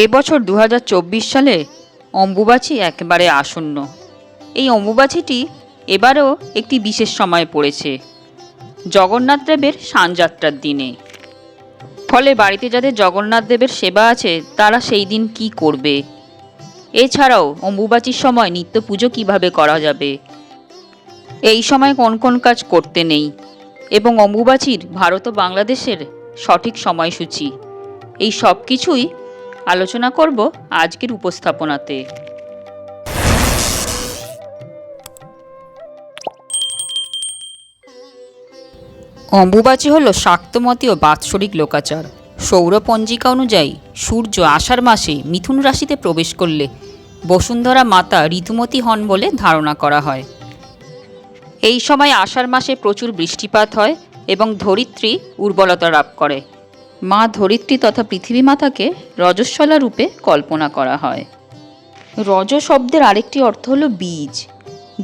এবছর দু হাজার চব্বিশ সালে অম্বুবাচী একেবারে আসন্ন। এই অম্বুবাচীটি এবারও একটি বিশেষ সময় পড়েছে, জগন্নাথ দেবের সানযাত্রার দিনে। ফলে বাড়িতে যাদের জগন্নাথ দেবের সেবা আছে, তারা সেই দিন কি করবে? এছাড়াও অম্বুবাচীর সময় নিত্য পুজো কীভাবে করা যাবে? এই সময় কোন কোন কাজ করতে নেই এবং অম্বুবাচীর ভারত ও বাংলাদেশের সঠিক সময়সূচি, এই সব কিছুই আলোচনা করব আজকের উপস্থাপনাতে। অম্বুবাচী হল শাক্তমতী ও বাৎসরিক লোকাচার। সৌরপঞ্জিকা অনুযায়ী সূর্য আষাঢ় মাসে মিথুন রাশিতে প্রবেশ করলে বসুন্ধরা মাতা ঋতুমতী হন বলে ধারণা করা হয়। এই সময় আষাঢ় মাসে প্রচুর বৃষ্টিপাত হয় এবং ধরিত্রী উর্বরতা লাভ করে। মা ধরিত্রী তথা পৃথিবী মাতাকে রজস্বলা রূপে কল্পনা করা হয়। রজ শব্দের আরেকটি অর্থ হলো বীজ।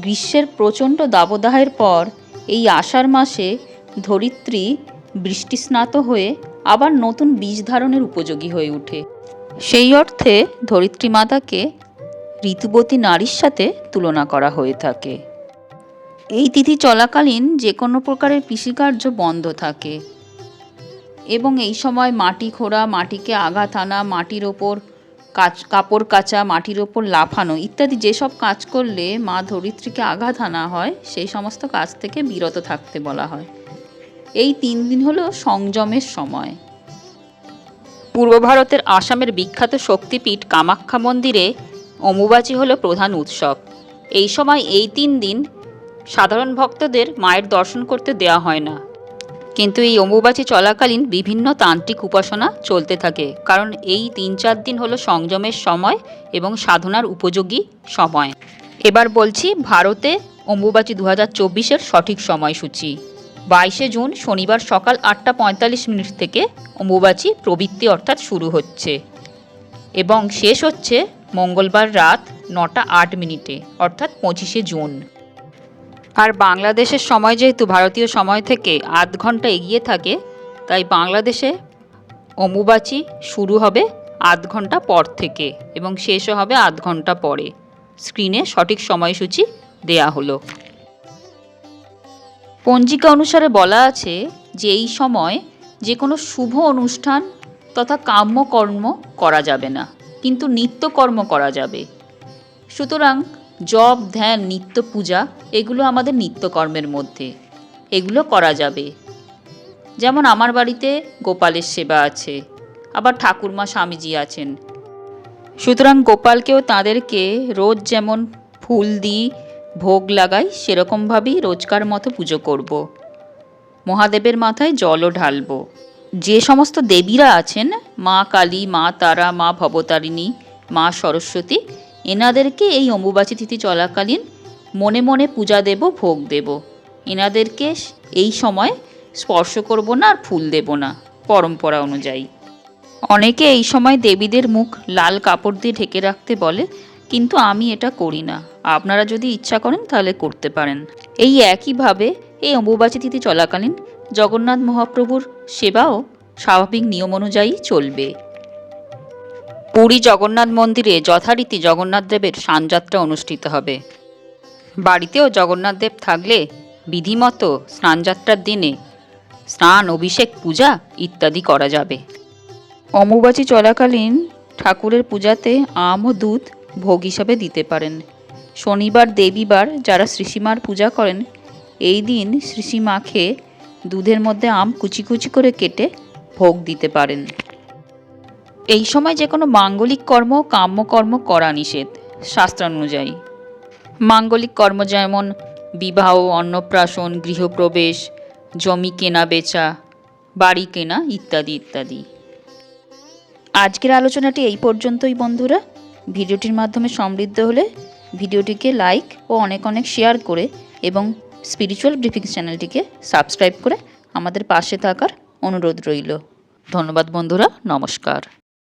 গ্রীষ্মের প্রচণ্ড দাবদাহের পর এই আষাঢ় মাসে ধরিত্রী বৃষ্টিস্নাত হয়ে আবার নতুন বীজ ধারণের উপযোগী হয়ে ওঠে সেই অর্থে ধরিত্রী মাতাকে ঋতুবতী নারীর সাথে তুলনা করা হয়ে থাকে। এই তিথি চলাকালীন যে কোনো প্রকারের কৃষিকার্য বন্ধ থাকে। এবং এই সময় মাটি খোঁড়া, মাটিকে আঘাত আনা, মাটির ওপর কাচ, কাপড় কাচা, মাটির ওপর লাফানো ইত্যাদি যেসব কাজ করলে মা ধরিত্রীকে আঘাত আনা হয়, সেই সমস্ত কাজ থেকে বিরত থাকতে বলা হয়। এই তিন দিন হলো সংযমের সময়। পূর্ব ভারতের আসামের বিখ্যাত শক্তিপীঠ কামাখ্যা মন্দিরে অম্বুবাচী হলো প্রধান উৎসব। এই সময় এই তিন দিন সাধারণ ভক্তদের মায়ের দর্শন করতে দেওয়া হয় না। কিন্তু এই অম্বুবাচী চলাকালীন বিভিন্ন তান্ত্রিক উপাসনা চলতে থাকে, কারণ এই তিন চার দিন হলো সংযমের সময় এবং সাধনার উপযোগী সময়। এবার বলছি ভারতে অম্বুবাচী দু হাজার চব্বিশের সঠিক সময়সূচি। বাইশে জুন শনিবার সকাল আটটা পঁয়তাল্লিশ মিনিট থেকে অম্বুবাচী প্রবৃত্তি অর্থাৎ শুরু হচ্ছে এবং শেষ হচ্ছে মঙ্গলবার রাত নটা আট মিনিটে, অর্থাৎ পঁচিশে জুন। আর বাংলাদেশের সময় যেহেতু ভারতীয় সময় থেকে আধ ঘণ্টা এগিয়ে থাকে, তাই বাংলাদেশে অম্বুবাচী শুরু হবে আধ ঘণ্টা পর থেকে এবং শেষও হবে আধ ঘণ্টা পরে। স্ক্রিনে সঠিক সময়সূচি দেয়া হলো। পঞ্জিকা অনুসারে বলা আছে যে এই সময় যে কোনো শুভ অনুষ্ঠান তথা কাম্যকর্ম করা যাবে না, কিন্তু নিত্যকর্ম করা যাবে। সুতরাং জপ, ধ্যান, নিত্য পূজা, এগুলো আমাদের নিত্যকর্মের মধ্যে। এগুলো করা যাবে। যেমন আমার বাড়িতে গোপালের সেবা আছে, আবার ঠাকুরমা স্বামীজি আছেন। সুতরাং গোপালকেও তাদেরকে রোজ যেমন ফুল দিই, ভোগ লাগাই সেরকমভাবেই রোজকার মতো পুজো করব। মহাদেবের মাথায় জলও ঢালব। যে সমস্ত দেবীরা আছেন, মা কালী, মা তারা, মা ভবতারিণী, মা সরস্বতী এনাদেরকে এই অম্বুবাচী তিথি চলাকালীন মনে মনে পূজা দেব, ভোগ দেব। এনাদেরকে এই সময় স্পর্শ করব না আর ফুল দেব না, পরম্পরা অনুযায়ী। অনেকে এই সময় দেবীদের মুখ লাল কাপড় দিয়ে ঢেকে রাখতে বলে, কিন্তু আমি এটা করি না। আপনারা যদি ইচ্ছা করেন তাহলে করতে পারেন। এই একইভাবে এই অম্বুবাচী তিথি চলাকালীন জগন্নাথ মহাপ্রভুর সেবাও স্বাভাবিক নিয়ম অনুযায়ী চলবে। পুরী জগন্নাথ মন্দিরে যথারীতি জগন্নাথ দেবের স্নানযাত্রা অনুষ্ঠিত হবে। বাড়িতেও জগন্নাথ দেব থাকলে বিধিমতো স্নানযাত্রার দিনে স্নান, অভিষেক, পূজা ইত্যাদি করা যাবে। অম্বুবাচী চলাকালীন ঠাকুরের পূজাতে আম ও দুধ ভোগ হিসাবে দিতে পারেন। শনিবার, দেবীবার যারা শ্রীসীমার পূজা করেন, এই দিন শ্রীসীমাকে দুধের মধ্যে আম কুচি কুচি করে কেটে ভোগ দিতে পারেন। এই সময় যে কোনো মাঙ্গলিক কর্ম, কাম্যকর্ম করা নিষেধ, শাস্ত্রানুযায়ী। মাঙ্গলিক কর্ম যেমন বিবাহ, অন্নপ্রাশন, গৃহপ্রবেশ, জমি কেনা, বেচা, বাড়ি কেনা ইত্যাদি ইত্যাদি। আজকের আলোচনাটি এই পর্যন্তই বন্ধুরা। ভিডিওটির মাধ্যমে সমৃদ্ধ হলে ভিডিওটিকে লাইক ও অনেক অনেক শেয়ার করে এবং স্পিরিচুয়াল ব্রিফিংস চ্যানেলটিকে সাবস্ক্রাইব করে আমাদের পাশে থাকার অনুরোধ রইল। ধন্যবাদ বন্ধুরা, নমস্কার।